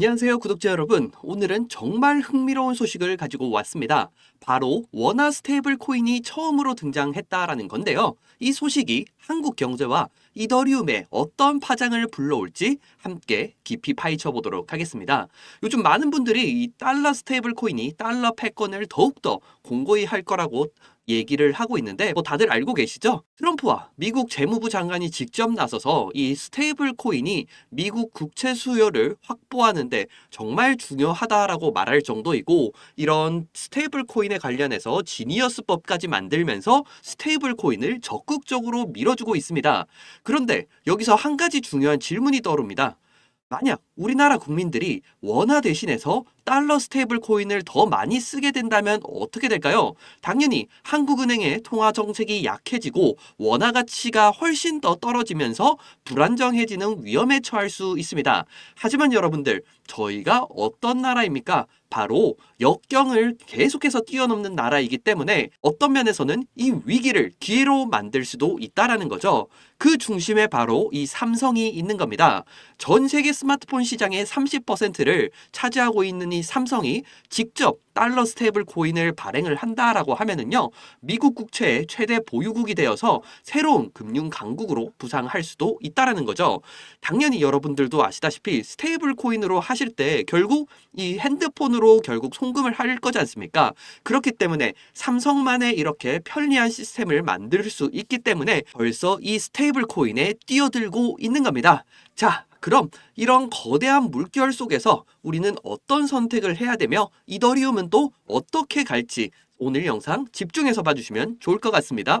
안녕하세요 구독자 여러분. 오늘은 정말 흥미로운 소식을 가지고 왔습니다. 바로 원화 스테이블 코인이 처음으로 등장했다라는 건데요. 이 소식이 한국 경제와 이더리움에 어떤 파장을 불러올지 함께 깊이 파헤쳐 보도록 하겠습니다. 요즘 많은 분들이 이 달러 스테이블 코인이 달러 패권을 더욱더 공고히 할 거라고 얘기를 하고 있는데 뭐 다들 알고 계시죠? 트럼프와 미국 재무부 장관이 직접 나서서 이 스테이블 코인이 미국 국채 수요를 확보하는데 정말 중요하다라고 말할 정도이고 이런 스테이블 코인에 관련해서 지니어스법까지 만들면서 스테이블 코인을 적극적으로 밀어주고 있습니다. 그런데 여기서 한 가지 중요한 질문이 떠오릅니다. 만약 우리나라 국민들이 원화 대신해서 달러 스테이블 코인을 더 많이 쓰게 된다면 어떻게 될까요? 당연히 한국은행의 통화 정책이 약해지고 원화 가치가 훨씬 더 떨어지면서 불안정해지는 위험에 처할 수 있습니다. 하지만 여러분들, 저희가 어떤 나라입니까? 바로 역경을 계속해서 뛰어넘는 나라이기 때문에 어떤 면에서는 이 위기를 기회로 만들 수도 있다라는 거죠. 그 중심에 바로 이 삼성이 있는 겁니다. 전 세계 스마트폰 시장의 30%를 차지하고 있는 이 삼성이 직접 달러 스테이블 코인을 발행을 한다라고 하면은요, 미국 국채의 최대 보유국이 되어서 새로운 금융 강국으로 부상할 수도 있다라는 거죠. 당연히 여러분들도 아시다시피 스테이블 코인으로 하실 때 결국 이 핸드폰으로 결국 송금을 할 거지 않습니까? 그렇기 때문에 삼성만의 이렇게 편리한 시스템을 만들 수 있기 때문에 벌써 이 스테이블 코인에 뛰어들고 있는 겁니다. 자, 그럼 이런 거대한 물결 속에서 우리는 어떤 선택을 해야 되며 이더리움은 또 어떻게 갈지 오늘 영상 집중해서 봐주시면 좋을 것 같습니다.